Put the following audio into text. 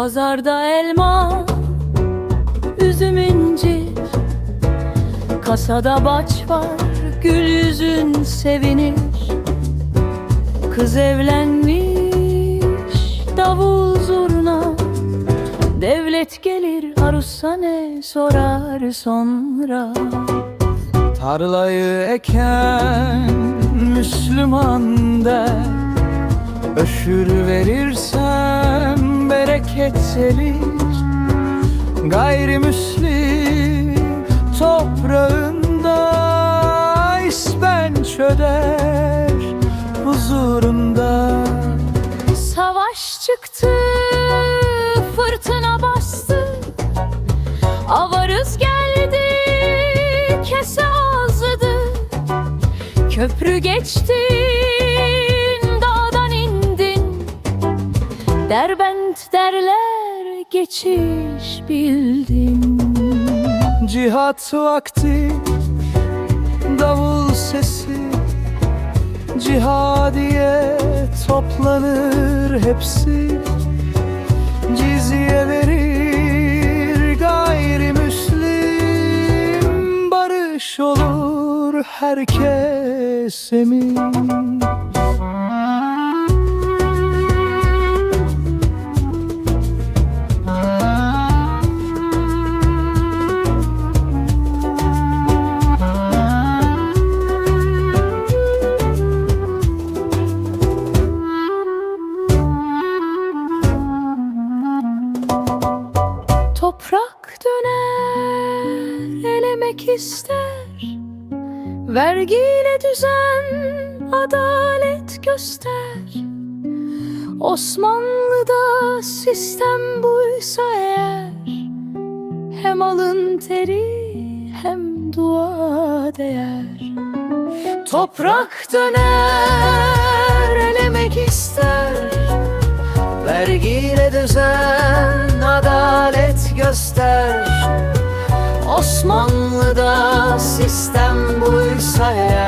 Pazarda elma, üzüm incir. Kasada baç var, gül yüzün sevinir. Kız evlenmiş, davul zurna. Devlet gelir arusa ne sorar sonra? Tarlayı eken Müslüman der. Öşür verirsem bereket Gayrimüslim toprağında ispen çöder huzurunda. Savaş çıktı, fırtına bastı Avarız geldi, kese azladı Köprü geçtin, dağdan indin derler, geçiş bildin Cihat vakti davul sesi Cihadiye toplanır hepsi. Cizye verir gayrimüslim Barış olur herkes emin Toprak döner, elemek ister. Vergiyle düzen, adalet göster. Osmanlı'da sistem buysa eğer Hem alın teri hem dua değer. Toprak döner, elemek ister. Vergiyle düzen Osmanlı'da sistem buysa eğer